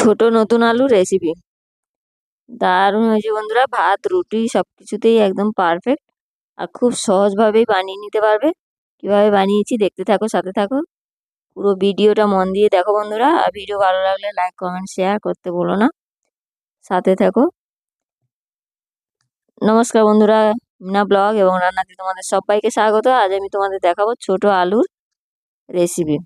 ছোট নতুন আলু রেসিপি দারুণ হয়েছে বন্ধুরা, ভাত, রুটি সব কিছুতেই একদম পারফেক্ট আর খুব সহজভাবেই বানিয়ে নিতে পারবে। কীভাবে বানিয়েছি দেখতে থাকো, সাথে থাকো। পুরো ভিডিওটা মন দিয়ে দেখো বন্ধুরা, আর ভিডিও ভালো লাগলে লাইক কমেন্ট শেয়ার করতে বলো না। সাথে থাকো। নমস্কার বন্ধুরা, মিনা ব্লগ এবং রান্নাতে তোমাদের সবাইকে স্বাগত। আজ আমি তোমাদের দেখাবো ছোট আলুর রেসিপি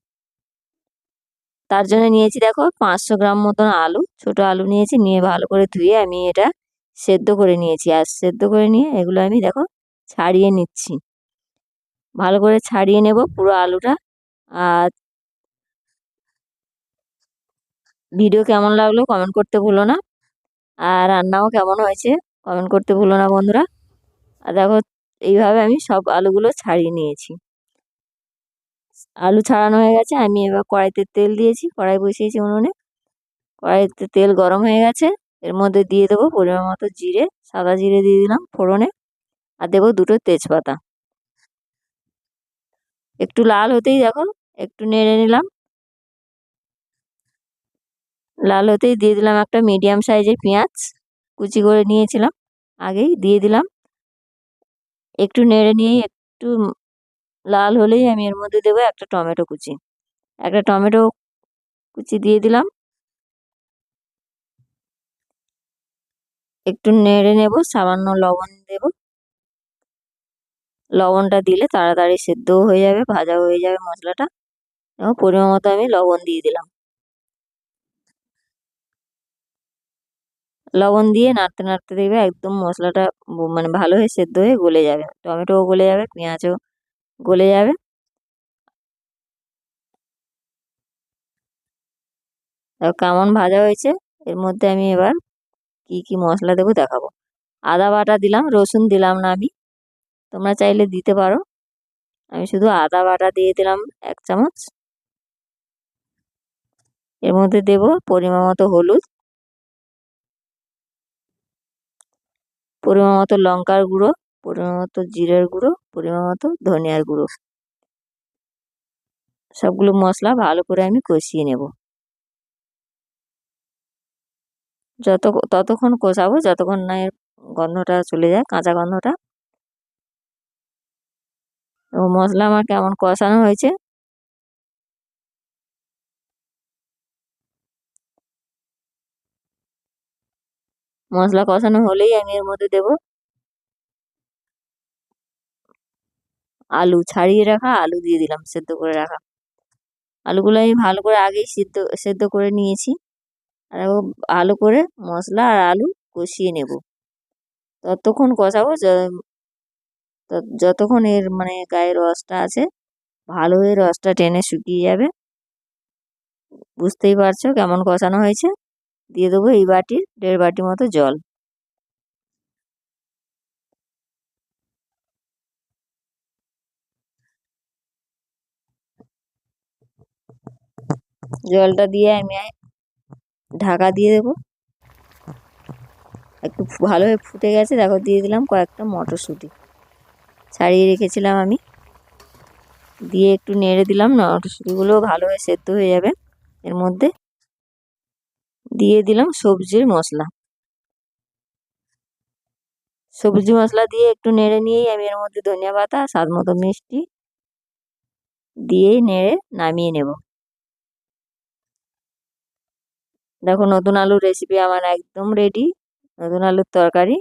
তার জন্য নিয়েছি দেখো পাঁচশো গ্রাম মতন আলু, ছোট আলু নিয়েছি, নিয়ে ভালো করে ধুয়ে আমি এটা সেদ্ধ করে নিয়েছি। আর সেদ্ধ করে নিয়ে এগুলো আমি দেখো ছাড়িয়ে নিচ্ছি। ভালো করে ছাড়িয়ে নেব পুরো আলুটা। আর ভিডিও কেমন লাগল কমেন্ট করতে ভুলো না। আর রান্নাও কেমন হয়েছে কমেন্ট করতে ভুলো না বন্ধুরা। আর দেখো এইভাবে আমি সব আলুগুলো ছাড়িয়ে নিয়েছি। আলু ছাড়ানো হয়ে গেছে। আমি এবার কড়াইতে তেল দিয়েছি। কড়াই বসিয়েছি উনুনে। কড়াইতে তেল গরম হয়ে গেছে। এর মধ্যে দিয়ে দেবো পরিমাণ মতো জিরে, সাদা জিরে দিয়ে দিলাম ফোড়নে। আর দেবো দুটো তেজপাতা। একটু লাল হতেই দেখো, একটু নেড়ে নিলাম। লাল হতেই দিয়ে দিলাম একটা মিডিয়াম সাইজের পেঁয়াজ। কুচি করে নিয়েছিলাম। আগেই দিয়ে দিলাম। একটু নেড়ে নিয়েই একটু লাল হলেই আমি এর মধ্যে দেবো একটা টমেটো কুচি। একটা টমেটো কুচি দিয়ে দিলাম। একটু নেড়ে নেব, সামান্য লবণ দেব। লবণটা দিলে তাড়াতাড়ি সেদ্ধও হয়ে যাবে ভাজা হয়ে যাবে মশলাটা। এবং পরিমাণ মতো আমি লবণ দিয়ে দিলাম। লবণ দিয়ে নাড়তে নাড়তে দেখবে একদম মশলাটা মানে ভালো হয়ে সেদ্ধ হয়ে গলে যাবে। টমেটোও গলে যাবে, পেঁয়াজও গলে যাবে। কেমন ভাজা হয়েছে। এর মধ্যে আমি এবার কি কি মশলা দেবো দেখাবো। আদা বাটা দিলাম, রসুন দিলাম না আমি। তোমরা চাইলে দিতে পারো। আমি শুধু আদা বাটা দিয়ে দিলাম এক চামচ। এর মধ্যে দেব পরিমাণ মতো হলুদ। পরিমাণ মতো লঙ্কার গুঁড়ো। পরিমাণ মতো জিরের গুঁড়ো পরিমাণ মতো ধনিয়ার গুঁড়ো। সবগুলো মশলা ভালো করে আমি কষিয়ে নেব। যত, ততক্ষণ কষাবো, যতক্ষণ না এর গন্ধটা চলে যায়, কাঁচা গন্ধটা। মশলা আমার কেমন কষানো হয়েছে। মশলা কষানো হলেই আমি এর মধ্যে দেব আলু ছাড়িয়ে রাখা, আলু দিয়ে দিলাম সেদ্ধ করে রাখা। আলুগুলো আমি ভালো করে আগেই সিদ্ধ, সেদ্ধ করে নিয়েছি। আর ভালো করে মশলা আর আলু কষিয়ে নেব। ততক্ষণ কষাবো যতক্ষণ এর মানে গায়ে রসটা আছে, ভালো হয়ে রসটা টেনে শুকিয়ে যাবে। বুঝতেই পারছ কেমন কষানো হয়েছে? দিয়ে দেবো এই বাটির দেড় বাটি মতো জল। জলটা দিয়ে আমি ঢাকা দিয়ে দেবো। একটু ভালোভাবে ফুটে গেছে দেখো দিয়ে দিলাম কয়েকটা মটরশুঁটি। ছাড়িয়ে রেখেছিলাম আমি। দিয়ে একটু নেড়ে দিলাম, মটরশুঁটিগুলোও ভালোভাবে সেদ্ধ হয়ে যাবে এর মধ্যে। দিয়ে দিলাম সবজির মশলা। সবজি মশলা দিয়ে একটু নেড়ে নিয়েই আমি এর মধ্যে ধনিয়া পাতা, স্বাদ মতো মিষ্টি দিয়েই নেড়ে নামিয়ে নেব। দেখো নতুন আলুর রেসিপি আমার একদম রেডি নতুন আলুর তরকারি।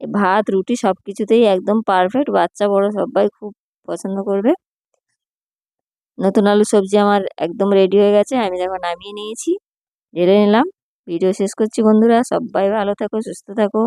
ভাত, রুটি সব কিছুতেই একদম পারফেক্ট বাচ্চা, বড় সবাই খুব পছন্দ করবে। নতুন আলু সবজি আমার একদম রেডি হয়ে গেছে, আমি দেখো নামিয়ে নিয়েছি ঢেলে নিলাম। ভিডিও শেষ করছি বন্ধুরা, সবাই ভালো থাকো, সুস্থ থাকো।